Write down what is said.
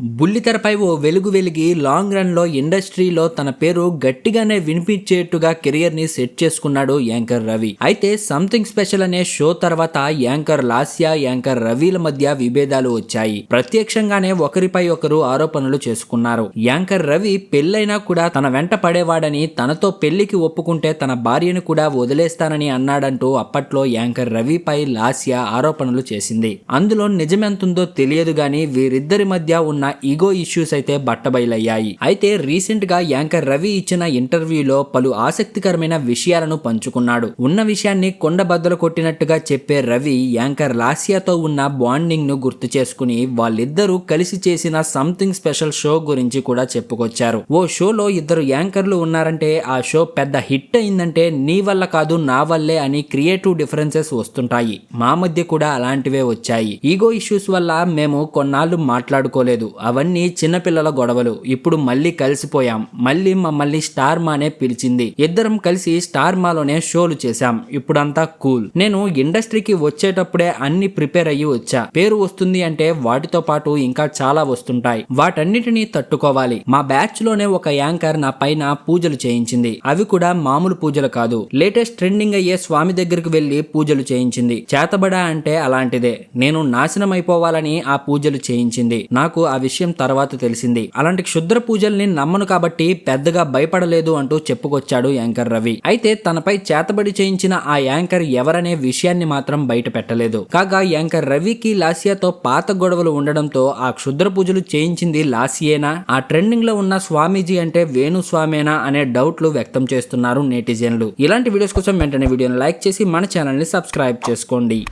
బుల్లితెరపై ఓ వెలుగు వెలిగి లాంగ్ రన్లో ఇండస్ట్రీలో తన పేరు గట్టిగానే వినిపించేట్టుగా కెరియర్ని సెట్ చేసుకున్నాడు యాంకర్ రవి. అయితే సంథింగ్ స్పెషల్ అనే షో తర్వాత యాంకర్ లాస్యా యాంకర్ రవిల మధ్య విభేదాలు వచ్చాయి. ప్రత్యక్షంగానే ఒకరిపై ఒకరు ఆరోపణలు చేసుకున్నారు. యాంకర్ రవి పెళ్ళైనా కూడా తన వెంట పడేవాడని తనతో పెళ్ళికి ఒప్పుకుంటే తన భార్యను కూడా వదిలేస్తానని అన్నాడంటూ అప్పట్లో యాంకర్ రవిపై లాస్యా ఆరోపణలు చేసింది. అందులో నిజమెంతుందో తెలియదు గాని వీరిద్దరి మధ్య ఉన్న ఈగో ఇష్యూస్ అయితే బట్టబయలయ్యాయి. అయితే రీసెంట్గా యాంకర్ రవి ఇచ్చిన ఇంటర్వ్యూలో పలు ఆసక్తికరమైన విషయాలను పంచుకున్నాడు. ఉన్న విషయాన్ని కొండబద్దలు కొట్టినట్టుగా చెప్పే రవి యాంకర్ లాసియాతో ఉన్న బాండింగ్ను గుర్తు చేసుకుని వాళ్ళిద్దరూ కలిసి చేసిన సంథింగ్ స్పెషల్ షో గురించి కూడా చెప్పుకొచ్చారు. ఓ షోలో ఇద్దరు యాంకర్లు ఉన్నారంటే ఆ షో పెద్ద హిట్ అయిందంటే నీ వల్ల కాదు నా వల్లే అని క్రియేటివ్ డిఫరెన్సెస్ వస్తుంటాయి. మా మధ్య కూడా అలాంటివే వచ్చాయి. ఈగో ఇష్యూస్ వల్ల మేము కొన్నాళ్ళు మాట్లాడుకోలేదు. అవన్నీ చిన్నపిల్లల గొడవలు. ఇప్పుడు మళ్ళీ కలిసిపోయాం. మళ్ళీ మమ్మల్ని స్టార్ మానే పిలిచింది. ఇద్దరం కలిసి స్టార్ మాలోనే షోలు చేశాం. ఇప్పుడంతా కూల్. నేను ఇండస్ట్రీకి వచ్చేటప్పుడే అన్ని ప్రిపేర్ అయ్యి వచ్చా. పేరు వస్తుంది అంటే వాటితో పాటు ఇంకా చాలా వస్తుంటాయి. వాటన్నిటినీ తట్టుకోవాలి. మా బ్యాచ్లోనే ఒక యాంకర్ నా పైన పూజలు చేయించింది. అవి కూడా మామూలు పూజలు కాదు. లేటెస్ట్ ట్రెండింగ్ అయ్యే స్వామి దగ్గరికి వెళ్ళి పూజలు చేయించింది. చేతబడా అంటే అలాంటిదే. నేను నాశనం అయిపోవాలని ఆ పూజలు చేయించింది. నాకు అవి విషయం తర్వాత తెలిసింది. అలాంటి క్షుద్ర పూజల్ని నమ్మను కాబట్టి పెద్దగా భయపడలేదు అంటూ చెప్పుకొచ్చాడు యాంకర్ రవి. అయితే తనపై చేతబడి చేయించిన ఆ యాంకర్ ఎవరనే విషయాన్ని మాత్రం బయట పెట్టలేదు. కాగా యాంకర్ రవికి లాసియాతో పాత గొడవలు ఉండడంతో ఆ క్షుద్ర పూజలు చేయించింది లాసియేనా? ఆ ట్రెండింగ్లో ఉన్న స్వామీజీ అంటే వేణు స్వామేనా అనే డౌట్లు వ్యక్తం చేస్తున్నారు నెటిజన్లు. ఇలాంటి వీడియోస్ కోసం వెంటనే వీడియోని లైక్ చేసి మన ఛానల్ని సబ్స్క్రైబ్ చేసుకోండి.